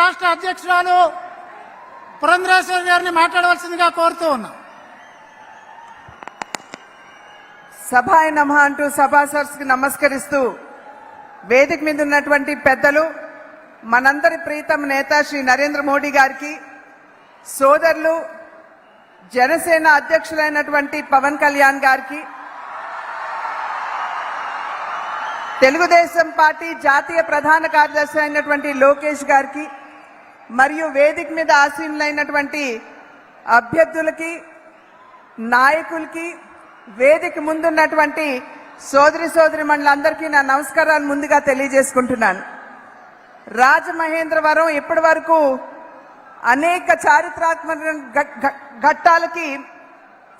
రాష్ట్ర అధ్యక్షురాలు పురంధరేశ్వరి గారిని మాట్లాడవలసిందిగా కోరుతూ ఉన్నా. సభాయ నమ అంటూ సభాసర్స్కి నమస్కరిస్తూ వేదిక మీద ఉన్నటువంటి పెద్దలు మనందరి ప్రీతం నేత శ్రీ నరేంద్ర మోడీ గారికి సోదరులు జనసేన అధ్యక్షులైనటువంటి పవన్ కళ్యాణ్ గారికి తెలుగుదేశం పార్టీ జాతీయ ప్రధాన కార్యదర్శి అయినటువంటి లోకేష్ గారికి మరియు వేదిక మీద ఆసీనులైనటువంటి అభ్యర్థులకి నాయకులకి వేదిక ముందున్నటువంటి సోదరి సోదరి మండలందరికీ నా నమస్కారాలు ముందుగా తెలియజేసుకుంటున్నాను. రాజమహేంద్రవరం ఇప్పటి వరకు అనేక చారిత్రాత్మక ఘట్టాలకి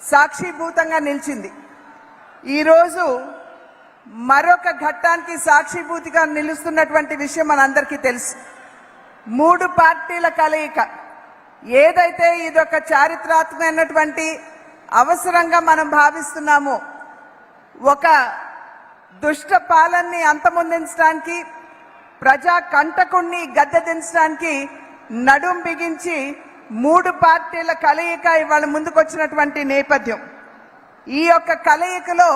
సాక్షిభూతంగా నిలిచింది. ఈరోజు మరొక ఘట్టానికి సాక్షిభూతిగా నిలుస్తున్నటువంటి విషయం మనందరికీ తెలుసు. మూడు పార్టీల కలయిక. ఏదైతే ఇదొక చారిత్రాత్మకమైనటువంటి అవసరంగా మనం భావిస్తున్నామో ఒక దుష్ట పాలనని అంతమొందించడానికి ప్రజా కంటకుణ్ణి గద్దె దించడానికి నడుం బిగించి మూడు పార్టీల కలయిక ఇవాళ ముందుకొచ్చినటువంటి నేపథ్యం. ఈ యొక్క కలయికలో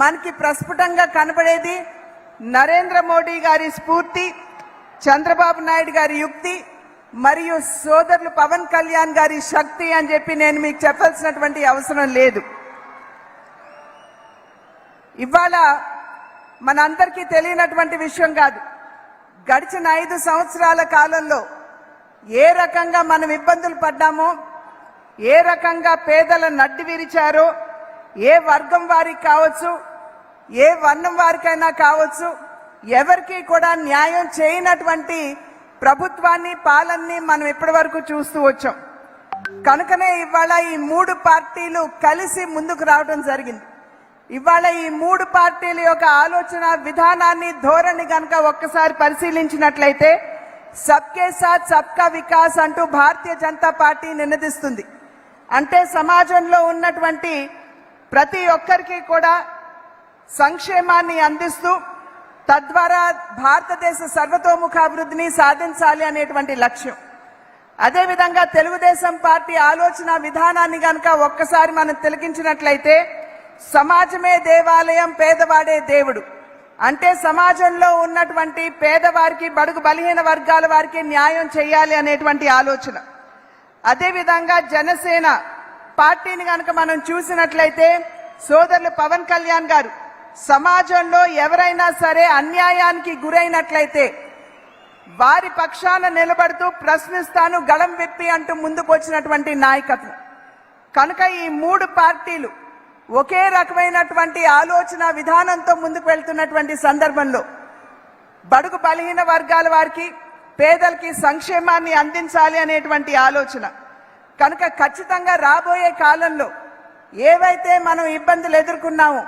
మనకి ప్రస్ఫుటంగా కనబడేది నరేంద్ర మోడీ గారి స్ఫూర్తి చంద్రబాబు నాయుడు గారి యుక్తి మరియు సోదరులు పవన్ కళ్యాణ్ గారి శక్తి అని చెప్పి నేను మీకు చెప్పాల్సినటువంటి అవసరం లేదు. ఇవాళ మనందరికీ తెలియనటువంటి విషయం కాదు. గడిచిన ఐదు సంవత్సరాల కాలంలో ఏ రకంగా మనం ఇబ్బందులు పడ్డామో ఏ రకంగా పేదల నడ్డి విరిచారో ఏ వర్గం వారికి కావచ్చు ఏ వర్ణం వారికైనా కావచ్చు ఎవరికి కూడా న్యాయం చేయనటువంటి ప్రభుత్వాన్ని పాలనని మనం ఇప్పటి వరకు చూస్తూ వచ్చాం. కనుకనే ఇవాళ ఈ మూడు పార్టీలు కలిసి ముందుకు రావడం జరిగింది. ఇవాళ ఈ మూడు పార్టీల యొక్క ఆలోచన విధానాన్ని ధోరణి కనుక ఒక్కసారి పరిశీలించినట్లయితే సబ్కే సాత్ సబ్కా వికాస్ అంటూ భారతీయ జనతా పార్టీ నినదిస్తుంది. అంటే సమాజంలో ఉన్నటువంటి ప్రతి ఒక్కరికి కూడా సంక్షేమాన్ని అందిస్తూ తద్వారా భారతదేశ సర్వతోముఖాభివృద్ధిని సాధించాలి అనేటువంటి లక్ష్యం. అదేవిధంగా తెలుగుదేశం పార్టీ ఆలోచన విధానాన్ని గనక ఒక్కసారి మనం తిలకించినట్లయితే సమాజమే దేవాలయం పేదవాడే దేవుడు. అంటే సమాజంలో ఉన్నటువంటి పేదవారికి బడుగు బలహీన వర్గాల వారికి న్యాయం చేయాలి అనేటువంటి ఆలోచన. అదేవిధంగా జనసేన పార్టీని కనుక మనం చూసినట్లయితే సోదరులు పవన్ కళ్యాణ్ గారు సమాజంలో ఎవరైనా సరే అన్యాయానికి గురైనట్లయితే వారి పక్షాన నిలబడుతూ ప్రశ్నిస్తాను గళం విప్పి అంటూ ముందుకు వచ్చినటువంటి నాయకత్వం. కనుక ఈ మూడు పార్టీలు ఒకే రకమైనటువంటి ఆలోచన విధానంతో ముందుకు వెళ్తున్నటువంటి సందర్భంలో బడుగు బలహీన వర్గాల వారికి పేదలకి సంక్షేమాన్ని అందించాలి అనేటువంటి ఆలోచన. కనుక ఖచ్చితంగా రాబోయే కాలంలో ఏవైతే మనం ఇబ్బందులు ఎదుర్కొన్నామో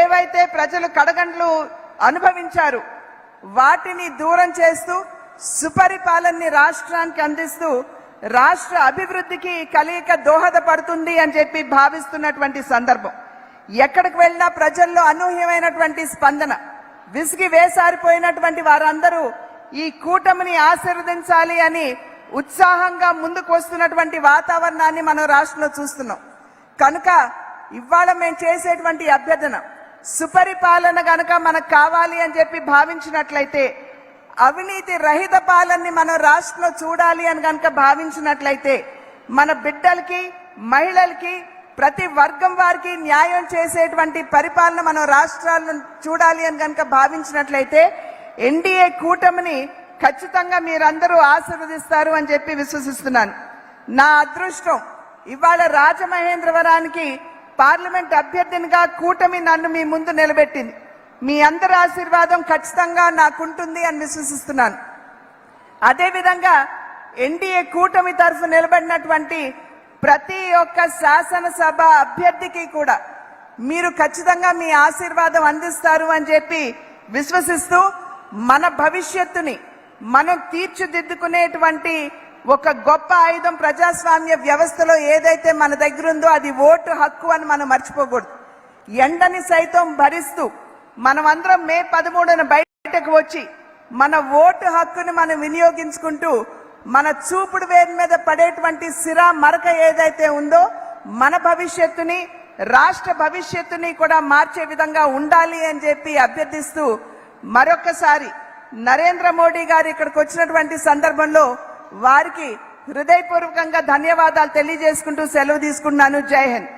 ఏవైతే ప్రజలు కడగండ్లు అనుభవించారు వాటిని దూరం చేస్తూ సుపరిపాలనని రాష్ట్రానికి అందిస్తూ రాష్ట్ర అభివృద్ధికి కలియక దోహదపడుతుంది అని చెప్పి భావిస్తున్నటువంటి సందర్భం. ఎక్కడికి వెళ్ళినా ప్రజల్లో అనూహ్యమైనటువంటి స్పందన విసిగి వేసారిపోయినటువంటి వారందరూ ఈ కూటమిని ఆశీర్వదించాలి అని ఉత్సాహంగా ముందుకు వస్తున్నటువంటి వాతావరణాన్ని మనం రాష్ట్రంలో చూస్తున్నాం. కనుక ఇవాళ మేము చేసేటువంటి అభ్యర్థన సుపరిపాలన గనక మనకు కావాలి అని చెప్పి భావించినట్లయితే అవినీతి రహిత పాలనని మన రాష్ట్రంలో చూడాలి అని కనుక భావించినట్లయితే మన బిడ్డలకి మహిళలకి ప్రతి వర్గం వారికి న్యాయం చేసేటువంటి పరిపాలన మనం రాష్ట్రాలను చూడాలి అని కనుక భావించినట్లయితే ఎన్డీఏ కూటమిని ఖచ్చితంగా మీరందరూ ఆశీర్వదిస్తారు అని చెప్పి విశ్వసిస్తున్నాను. నా అదృష్టం ఇవాళ రాజమహేంద్రవరానికి పార్లమెంట్ అభ్యర్థినిగా కూటమి నన్ను మీ ముందు నిలబెట్టింది. మీ అందరి ఆశీర్వాదం ఖచ్చితంగా నాకుంటుంది అని విశ్వసిస్తున్నాను. అదేవిధంగా ఎన్డీఏ కూటమి తరఫు నిలబడినటువంటి ప్రతి ఒక్క శాసనసభ అభ్యర్థికి కూడా మీరు ఖచ్చితంగా మీ ఆశీర్వాదం అందిస్తారు అని చెప్పి విశ్వసిస్తూ మన భవిష్యత్తుని మనం తీర్చిదిద్దుకునేటువంటి ఒక గొప్ప ఆయుధం ప్రజాస్వామ్య వ్యవస్థలో ఏదైతే మన దగ్గర ఉందో అది ఓటు హక్కు అని మనం మర్చిపోకూడదు. ఎండని సైతం భరిస్తూ మనమందరం మే పదమూడున బయటకు వచ్చి మన ఓటు హక్కుని మనం వినియోగించుకుంటూ మన చూపుడు వేరు మీద పడేటువంటి సిరా మరక ఏదైతే ఉందో మన భవిష్యత్తుని రాష్ట్ర భవిష్యత్తుని కూడా మార్చే విధంగా ఉండాలి అని చెప్పి అభ్యర్థిస్తూ మరొకసారి నరేంద్ర మోడీ గారు ఇక్కడికి వచ్చినటువంటి సందర్భంలో వారికి హృదయపూర్వకంగా ధన్యవాదాలు తెలియజేసుకుంటూ సెలవు తీసుకున్నాను జై హింద్.